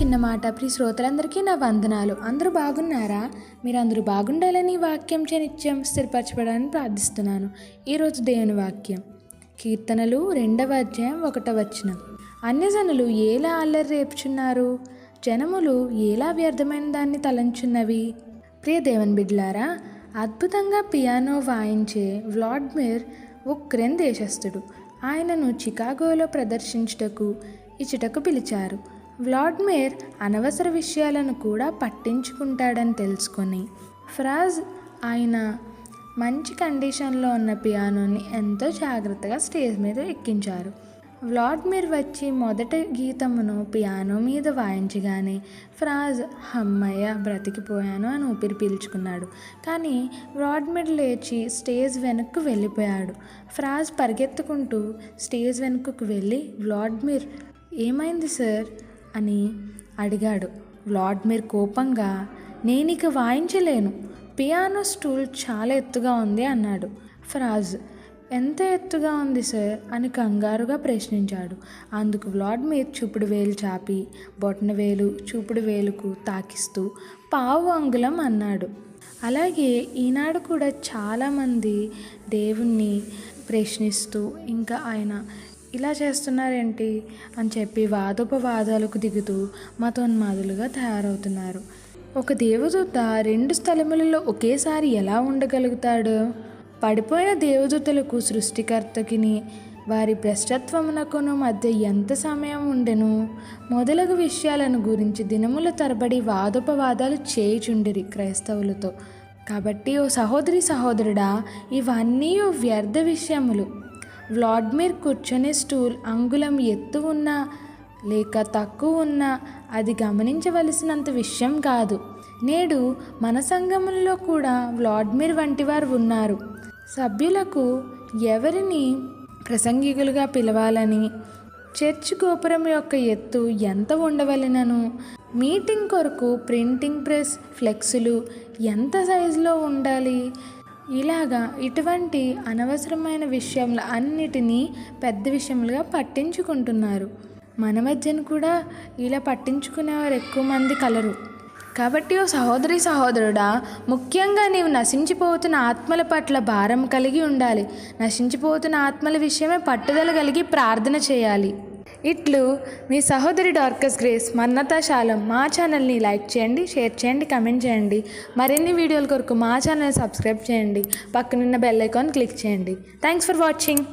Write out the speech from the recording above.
చిన్న మాట. ప్రియ శ్రోతలందరికీ నా వందనాలు. అందరూ బాగున్నారా? మీరు అందరూ బాగుండాలని వాక్యం నిత్యం స్థిరపరచబడాలని ప్రార్థిస్తున్నాను. ఈరోజు దేవుని వాక్యం. కీర్తనలు రెండవ అధ్యాయం ఒకట వచ్చిన అన్యజనులు ఎలా అల్లరి రేపుచున్నారు? జనములు ఎలా వ్యర్థమైన దాన్ని తలంచున్నవి? ప్రియ దేవుని బిడ్లారా అద్భుతంగా పియానో వాయించే వ్లాడ్మిర్ ఉక్రెన్ దేశస్థుడు. ఆయనను చికాగోలో ప్రదర్శించుటకు ఇచ్చుటకు పిలిచారు. వ్లాడ్మేర్ అనవసర విషయాలను కూడా పట్టించుకుంటాడని తెలుసుకొని ఫ్రాజ్ ఆయన మంచి కండిషన్లో ఉన్న పియానోని ఎంతో జాగ్రత్తగా స్టేజ్ మీద ఎక్కించారు. వ్లాడ్మిర్ వచ్చి మొదటి గీతమును పియానో మీద వాయించగానే ఫ్రాజ్ హమ్మయ్య బ్రతికిపోయాను అని ఊపిరి పీల్చుకున్నాడు. కానీ వ్లాడ్మిర్ లేచి స్టేజ్ వెనక్కు వెళ్ళిపోయాడు. ఫ్రాజ్ పరిగెత్తుకుంటూ స్టేజ్ వెనుకకు వెళ్ళి వ్లాడ్మిర్ ఏమైంది సార్? అని అడిగాడు. వ్లాడ్మిర్ కోపంగా నేను ఇక వాయించలేను. పియానో స్టూల్ చాలా ఎత్తుగా ఉంది అన్నాడు. ఫ్రాజ్ ఎంత ఎత్తుగా ఉంది సార్? అని కంగారుగా ప్రశ్నించాడు. అందుకు వ్లాడ్మిర్ చూపుడు వేలు చాపి బొటన వేలు చూపుడు వేలుకు తాకిస్తూ పావు అంగుళం అన్నాడు. అలాగే ఈనాడు కూడా చాలామంది దేవుణ్ణి ప్రశ్నిస్తూ ఇంకా ఆయన ఇలా చేస్తున్నారేంటి? అని చెప్పి వాదోపవాదాలకు దిగుతూ మతోన్మాదులుగా తయారవుతున్నారు. ఒక దేవదూత రెండు స్థలములలో ఒకేసారి ఎలా ఉండగలుగుతాడు? పడిపోయిన దేవదూతలకు సృష్టికర్తకిని వారి భ్రష్టత్వమునకును మధ్య ఎంత సమయం ఉండెను? మొదలగు విషయాలను గురించి దినముల తరబడి వాదోపవాదాలు చేయుచుండిరి క్రైస్తవులతో. కాబట్టి ఓ సహోదరి సహోదరుడా ఇవన్నీ ఓ వ్యర్థ విషయములు. వ్లాడ్మిర్ కూర్చొని స్టూల్ అంగుళం ఎత్తు ఉన్నా లేక తక్కువ ఉన్నా అది గమనించవలసినంత విషయం కాదు. నేడు మన సంఘములలో కూడా వ్లాడ్మిర్ వంటి వారు ఉన్నారు. సభ్యులకు ఎవరిని ప్రసంగికులుగా పిలవాలని చర్చ్ గోపురం యొక్క ఎత్తు ఎంత ఉండవలెనను మీటింగ్ కొరకు ప్రింటింగ్ ప్రెస్ ఫ్లెక్సులు ఎంత సైజులో ఉండాలి ఇలాగా ఇటువంటి అనవసరమైన విషయంలో అన్నిటినీ పెద్ద విషయములుగా పట్టించుకుంటున్నారు. మన మధ్యన కూడా ఇలా పట్టించుకునేవారు ఎక్కువ మంది కలరు. కాబట్టి ఓ సహోదరి సహోదరుడా ముఖ్యంగా నీవు నశించిపోతున్న ఆత్మల పట్ల భారం కలిగి ఉండాలి. నశించిపోతున్న ఆత్మల విషయమే పట్టుదల కలిగి ప్రార్థన చేయాలి. ఇట్లు మీ సహోదరి డార్కస్ గ్రేస్ మన్నతాశాలం మా ఛానల్ని లైక్ చేయండి షేర్ చేయండి కమెంట్ చేయండి. మరిన్ని వీడియోల కొరకు మా ఛానల్ సబ్స్క్రైబ్ చేయండి. పక్కనున్న బెల్ ఐకాన్ క్లిక్ చేయండి. Thanks for watching.